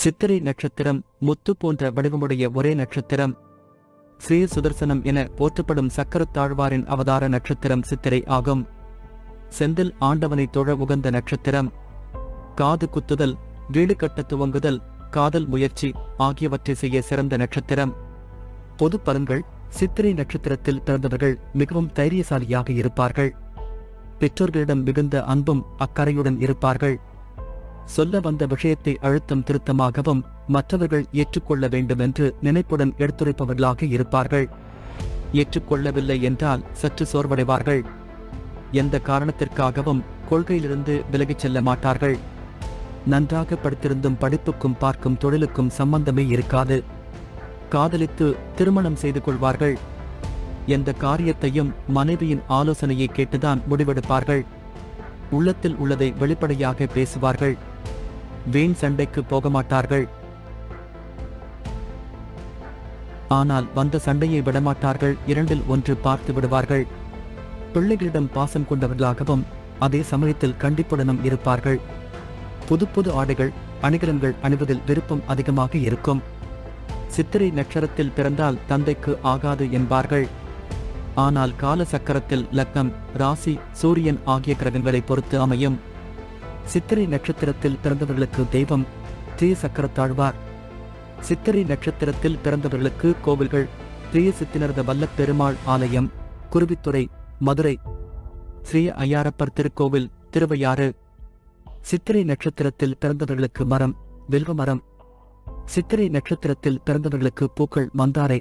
சித்திரை நட்சத்திரம் முத்து போன்ற வடிவமுடைய ஒரே நட்சத்திரம். ஸ்ரீ சுதர்சனம் என போற்றப்படும் சக்கரத்தாழ்வாரின் அவதார நட்சத்திரம் சித்திரை ஆகும். செந்தில் ஆண்டவனை தொழ உகந்த நட்சத்திரம். காது குத்துதல் வீடு கட்ட துவங்குதல் காதல் முயற்சி ஆகியவற்றை செய்ய சிறந்த நட்சத்திரம். பொது பலன்கள் சித்திரை நட்சத்திரத்தில் பிறந்தவர்கள் மிகவும் தைரியசாலியாக இருப்பார்கள். பெற்றோர்களிடம் மிகுந்த அன்பும் அக்கறையுடன் இருப்பார்கள். சொல்ல வந்த விஷயத்தை அழுத்தம் திருத்தமாகவும் மற்றவர்கள் ஏற்றுக்கொள்ள வேண்டும் என்று நினைப்புடன் எடுத்துரைப்பவர்களாக இருப்பார்கள். ஏற்றுக்கொள்ளவில்லை என்றால் சற்று சோர்வடைவார்கள். எந்த காரணத்திற்காகவும் கொள்கையிலிருந்து விலகிச் செல்ல மாட்டார்கள். நன்றாக படித்திருந்தும் படிப்புக்கும் பார்க்கும் தொழிலுக்கும் சம்பந்தமே இருக்காது. காதலித்து திருமணம் செய்து கொள்வார்கள். எந்த காரியத்தையும் மனைவியின் ஆலோசனையை கேட்டுதான் முடிவெடுப்பார்கள். உள்ளத்தில் உள்ளதை வெளிப்படையாக பேசுவார்கள். வீண் சண்டைக்கு போக மாட்டார்கள் ஆனால் வந்த சண்டையை விடமாட்டார்கள். இரண்டில் ஒன்று பார்த்து விடுவார்கள். பிள்ளைகளிடம் பாசம் கொண்டவர்களாகவும் அதே சமயத்தில் கண்டிப்புடனும் இருப்பார்கள். புது புது ஆடைகள் அணிகலன்கள் அணிவதில் விருப்பம் அதிகமாக இருக்கும். சித்திரை நட்சத்திரத்தில் பிறந்தால் தந்தைக்கு ஆகாது என்பார்கள். ஆனால் கால சக்கரத்தில் லக்னம் ராசி சூரியன் ஆகிய கிரகங்களை பொறுத்து அமையும். சித்திரை நட்சத்திரத்தில் பிறந்தவர்களுக்கு தெய்வம் ஸ்ரீ சக்கரத்தாழ்வார் சித்திரை நட்சத்திரத்தில் பிறந்தவர்களுக்கு கோவில்கள் ஸ்ரீ சித்தினரத வல்லப் பெருமாள் ஆலயம் குருவித்துறை மதுரை. ஸ்ரீ ஐயாரப்பர் திருக்கோவில் திருவையாறு. சித்திரை நட்சத்திரத்தில் பிறந்தவர்களுக்கு மரம் வில்வ மரம். சித்திரை நட்சத்திரத்தில் பிறந்தவர்களுக்கு பூக்கள் மந்தாரை.